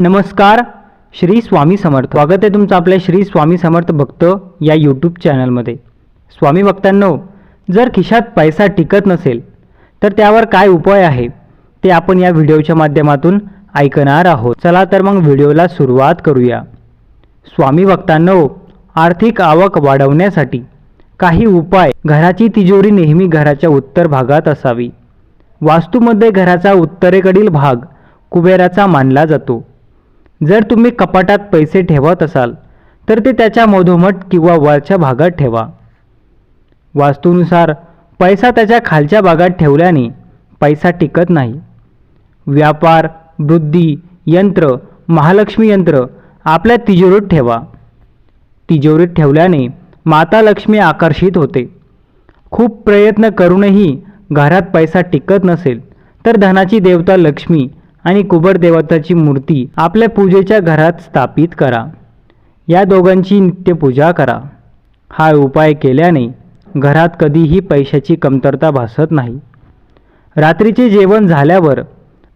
नमस्कार श्री स्वामी समर्थ. स्वागत आहे तुमचं आपल्या श्री स्वामी समर्थ भक्त या यूट्यूब चॅनलमध्ये स्वामी भक्तांनो जर खिशात पैसा टिकत नसेल तर त्यावर काय उपाय आहे ते आपण या व्हिडिओच्या माध्यमातून ऐकणार आहोत. चला तर मग व्हिडिओला सुरुवात करूया. स्वामी भक्तांनो आर्थिक आवक वाढवण्यासाठी काही उपाय. घराची तिजोरी नेहमी घराच्या उत्तर भागात असावी. वास्तूमध्ये घराचा उत्तरेकडील भाग कुबेराचा मानला जातो. जर तुम्ही कपाटात पैसे ठेवत असाल तर ते त्याच्या मधोमध किंवा वरच्या भागात ठेवा. वास्तूनुसार पैसा त्याच्या खालच्या भागात ठेवल्याने पैसा टिकत नाही. व्यापार वृद्धी यंत्र महालक्ष्मी यंत्र आपल्या तिजोरीत ठेवा. तिजोरीत ठेवल्याने माता लक्ष्मी आकर्षित होते. खूप प्रयत्न करूनही घरात पैसा टिकत नसेल तर धनाची देवता लक्ष्मी आणि कुबर देवताची मूर्ती आपल्या पूजेच्या घरात स्थापित करा. या दोघांची नित्यपूजा करा. हा उपाय केल्याने घरात कधीही पैशाची कमतरता भासत नाही. रात्रीचे जेवण झाल्यावर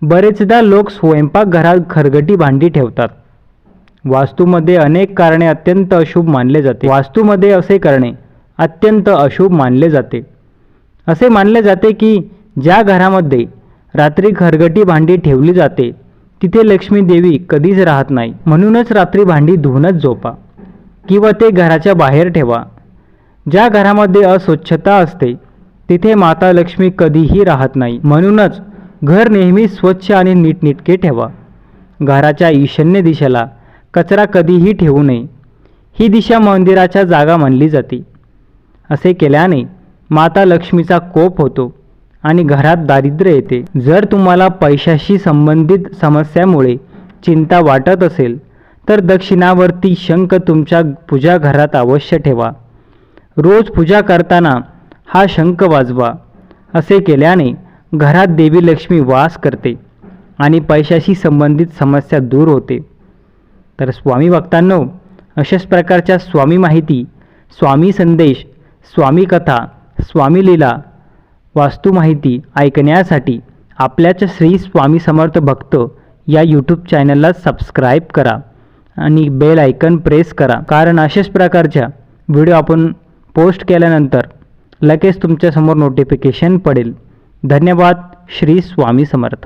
बरेचदा लोक स्वयंपाकघरात खरगटी भांडी ठेवतात. वास्तूमध्ये अनेक कारणे अत्यंत अशुभ मानले जाते. वास्तूमध्ये असे करणे अत्यंत अशुभ मानले जाते. असे मानले जाते की ज्या घरामध्ये रात्री खरगटी भांडी ठेवली जाते. तिथे लक्ष्मी देवी कधीच राहत नाही. म्हणूनच रात्री भांडी धुवूनच झोपा. किंवा ते घराच्या बाहेर ठेवा. ज्या घरामध्ये अस्वच्छता असते तिथे माता लक्ष्मी कधीही राहत नाही. म्हणूनच घर नेहमी स्वच्छ आणि नीटनेटके ठेवा. घराच्या ईशान्य दिशेला कचरा कधीही ठेवू नये. ही दिशा मंदिराच्या जागा मानली जाते. असे केल्याने माता लक्ष्मीचा कोप होतो. आणि घरात दारिद्र्य येते. जर तुम्हाला पैशाशी संबंधित समस्यामुळे चिंता वाटत असेल तर दक्षिणावर्ती शंख तुमच्या पूजा घरात अवश्य ठेवा. रोज पूजा करताना हा शंख वाजवा असे केल्याने घरात देवी लक्ष्मी वास करते आणि पैशाशी संबंधित समस्या दूर होते. तर स्वामी भक्तांनो अशाच प्रकारच्या स्वामी माहिती स्वामी संदेश स्वामी कथा स्वामी लीला वास्तू माहिती ऐकण्यासाठी आपल्याच्या श्री स्वामी समर्थ भक्त या यूट्यूब चॅनलला सबस्क्राईब करा आणि बेल आयकन प्रेस करा. कारण अशाच प्रकारच्या व्हिडिओ आपण पोस्ट केल्यानंतर लगेच तुमच्यासमोर नोटिफिकेशन पडेल. धन्यवाद. श्री स्वामी समर्थ.